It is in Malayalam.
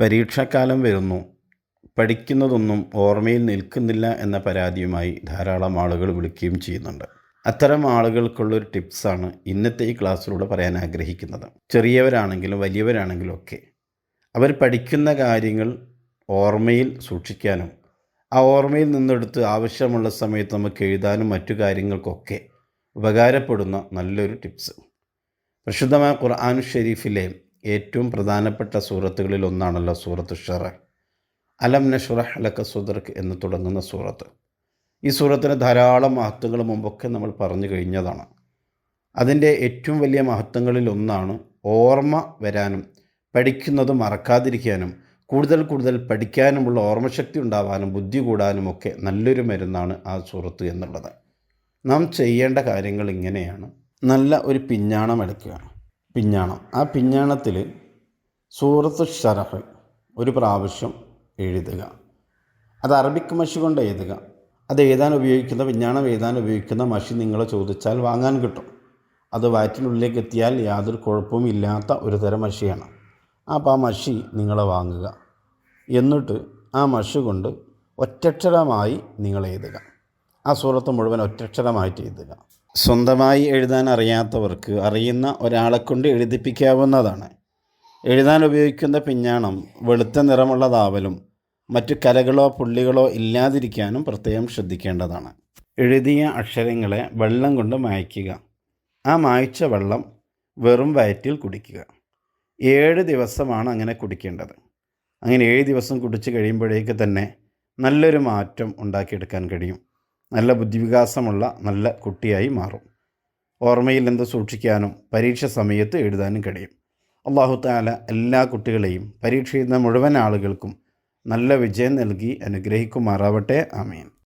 പരീക്ഷാക്കാലം വരുന്നു. പഠിക്കുന്നതൊന്നും ഓർമ്മയിൽ നിൽക്കുന്നില്ല എന്ന പരാതിയുമായി ധാരാളം ആളുകൾ വിളിക്കുകയും ചെയ്യുന്നുണ്ട്. അത്തരം ആളുകൾക്കുള്ളൊരു ടിപ്സാണ് ഇന്നത്തെ ഈ ക്ലാസ്സിലൂടെ പറയാൻ ആഗ്രഹിക്കുന്നത്. ചെറിയവരാണെങ്കിലും വലിയവരാണെങ്കിലും ഒക്കെ അവർ പഠിക്കുന്ന കാര്യങ്ങൾ ഓർമ്മയിൽ സൂക്ഷിക്കാനും ആ ഓർമ്മയിൽ നിന്നെടുത്ത് ആവശ്യമുള്ള സമയത്ത് നമുക്ക് എഴുതാനും മറ്റു കാര്യങ്ങൾക്കൊക്കെ ഉപകാരപ്പെടുന്ന നല്ലൊരു ടിപ്സ്. പ്രശുദ്ധമായ ഖുർആാനു ഷെരീഫിലെ ഏറ്റവും പ്രധാനപ്പെട്ട സൂറത്തുകളിൽ ഒന്നാണല്ലോ സൂറത്ത് ഷറ. അലം നഷുറഹ് അലക്ക സുദർക്ക് എന്ന് തുടങ്ങുന്ന സൂറത്ത്. ഈ സൂറത്തിന് ധാരാളം മഹത്വങ്ങൾ മുമ്പൊക്കെ നമ്മൾ പറഞ്ഞു കഴിഞ്ഞതാണ്. അതിന്റെ ഏറ്റവും വലിയ മഹത്വങ്ങളിൽ ഒന്നാണ് ഓർമ്മ വരാനും പഠിക്കുന്നത് മറക്കാതിരിക്കാനും കൂടുതൽ കൂടുതൽ പഠിക്കാനുമുള്ള ഓർമ്മശക്തി ഉണ്ടാവാനും ബുദ്ധി കൂടാനും ഒക്കെ നല്ലൊരു മരുന്നാണ് ആ സൂറത്ത് എന്നുള്ളത്. നാം ചെയ്യേണ്ട കാര്യങ്ങൾ ഇങ്ങനെയാണ്. നല്ല ഒരു പിഞ്ഞാണം എടുക്കുക. പിഞ്ഞാണം. ആ പിഞ്ഞാണത്തിൽ സൂറത്ത് ഷറഫ് ഒരു പ്രാവശ്യം എഴുതുക. അത് അറബിക് മഷി കൊണ്ട് എഴുതുക. അത് എഴുതാൻ ഉപയോഗിക്കുന്ന പിഞ്ഞാണം എഴുതാൻ ഉപയോഗിക്കുന്ന മഷി നിങ്ങൾ ചോദിച്ചാൽ വാങ്ങാൻ കിട്ടും. അത് വാറ്റിനുള്ളിലേക്ക് എത്തിയാൽ യാതൊരു കുഴപ്പവും ഇല്ലാത്ത ഒരു തരം മഷിയാണ്. അപ്പോൾ ആ മഷി നിങ്ങൾ വാങ്ങുക. എന്നിട്ട് ആ മഷി കൊണ്ട് ഒറ്റക്ഷരമായി നിങ്ങൾ എഴുതുക. ആ സൂറത്ത് മുഴുവൻ ഒറ്റക്ഷരമായിട്ട് എഴുതുക. സ്വന്തമായി എഴുതാൻ അറിയാത്തവർക്ക് അറിയുന്ന ഒരാളെക്കൊണ്ട് എഴുതിപ്പിക്കാവുന്നതാണ്. എഴുതാൻ ഉപയോഗിക്കുന്ന പിഞ്ഞാണം വെളുത്ത നിറമുള്ളതാവലും മറ്റു കലകളോ പുള്ളികളോ ഇല്ലാതിരിക്കാനും പ്രത്യേകം ശ്രദ്ധിക്കേണ്ടതാണ്. എഴുതിയ അക്ഷരങ്ങളെ വെള്ളം കൊണ്ട് മായ്ക്കുക. ആ മായ്ച്ച വെള്ളം വെറും വയറ്റിൽ കുടിക്കുക. ഏഴ് ദിവസമാണ് അങ്ങനെ കുടിക്കേണ്ടത്. അങ്ങനെ ഏഴ് ദിവസം കുടിച്ച് കഴിയുമ്പോഴേക്ക് തന്നെ നല്ലൊരു മാറ്റം ഉണ്ടാക്കിയെടുക്കാൻ കഴിയും. നല്ല ബുദ്ധിവികാസമുള്ള നല്ല കുട്ടിയായി മാറും. ഓർമ്മയിൽ എന്ത് സൂക്ഷിക്കാനും പരീക്ഷ സമയത്ത് എഴുതാനും കഴിയും. അള്ളാഹു താല എല്ലാ കുട്ടികളെയും പരീക്ഷ എഴുതുന്ന മുഴുവൻ ആളുകൾക്കും നല്ല വിജയം നൽകി അനുഗ്രഹിക്കുമാറാവട്ടെ. ആമീൻ.